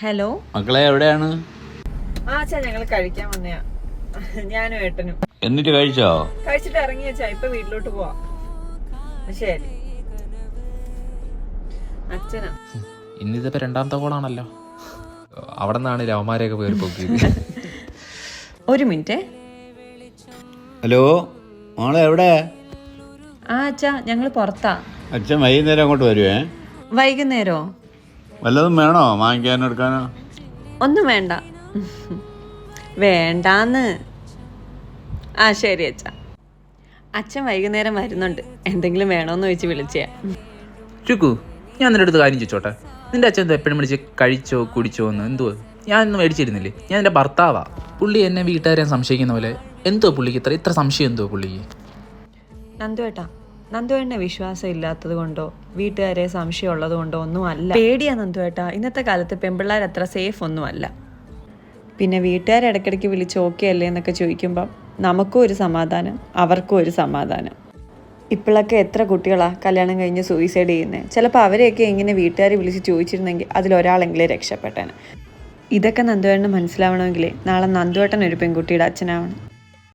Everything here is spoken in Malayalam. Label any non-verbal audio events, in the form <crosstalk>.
ഹലോ മക്കളെ എവിടെയാണ്? ആ അച്ഛാ ഞങ്ങൾ കഴിക്കാൻ വന്നയാ. ഞാനും ഏട്ടനും. എന്നിട്ട് കഴിച്ചോ? കഴിച്ചിട്ട് ഇറങ്ങി അച്ഛാ ഇപ്പൊ വീട്ടിലോട്ട് പോവാ. ശരി. അച്ഛനാ. ഇന്നിതിപ്പോ രണ്ടാമത്തെ കോളാണല്ലോ അവിടെ നിന്നാണ് രവമാരെയൊക്കെ പേര് പൊക്കിയത് <laughs> ഒരു മിനിറ്റ്. ഹലോ മോളെ എവിടെ? ആ അച്ഛാ ഞങ്ങൾ പുറത്താ. അച്ഛൻ വൈകുന്നേരം അങ്ങോട്ട് വരുവേ? വൈകുന്നേരോ? വല്ലതും വേണോ? വാങ്ങിക്കാനോ എടുക്കാനോ? ഒന്നും വേണ്ട. വേണ്ടാന്ന്. ആ ശരി അച്ഛ. അച്ഛൻ വൈകുന്നേരം വരുന്നുണ്ട്. എന്തെങ്കിലും വേണോന്ന് ചോദിച്ച് വിളിച്ചേ ചുക്കു ഞാൻ നിന്റെ അടുത്ത് കാര്യം ചോദിച്ചോട്ടെ. നിന്റെ അച്ഛൻ എന്താ എപ്പോഴും വിളിച്ച് കഴിച്ചോ കുടിച്ചോ എന്ന് എന്തോ? ഞാൻ ഒന്നും മേടിച്ചിരുന്നില്ലേ? ഞാൻ എന്റെ ഭർത്താവാ. പുള്ളി എന്നെ വീട്ടുകാരെ സംശയിക്കുന്ന പോലെ എന്തോ പുള്ളിക്ക് ഇത്ര ഇത്ര സംശയം എന്തോ പുള്ളിക്ക്? നന്ദുവേട്ടാ നന്ദുവേട്ടനെ വിശ്വാസം ഇല്ലാത്തത് കൊണ്ടോ വീട്ടുകാരെ സംശയം ഉള്ളത് കൊണ്ടോ ഒന്നും അല്ല പേടിയാ നന്ദുവേട്ടാ. ഇന്നത്തെ കാലത്ത് പെമ്പിള്ളേർ അത്ര സേഫ് ഒന്നും അല്ല പിന്നെ വീട്ടുകാരെ ഇടയ്ക്കിടയ്ക്ക് വിളിച്ച് ഓക്കെ അല്ലേ എന്നൊക്കെ ചോദിക്കുമ്പം നമുക്കും ഒരു സമാധാനം അവർക്കും ഒരു സമാധാനം. ഇപ്പോഴൊക്കെ എത്ര കുട്ടികളാ കല്യാണം കഴിഞ്ഞ് സൂയിസൈഡ് ചെയ്യുന്നത് ചിലപ്പോൾ അവരെയൊക്കെ ഇങ്ങനെ വീട്ടുകാരെ വിളിച്ച് ചോദിച്ചിരുന്നെങ്കിൽ അതിലൊരാളെങ്കിലും രക്ഷപ്പെട്ടേനെ. ഇതൊക്കെ നന്ദുവേട്ടന് മനസ്സിലാവണമെങ്കിൽ നാളെ നന്ദുവേട്ടൻ ഒരു പെൺകുട്ടിയുടെ അച്ഛനാവണം.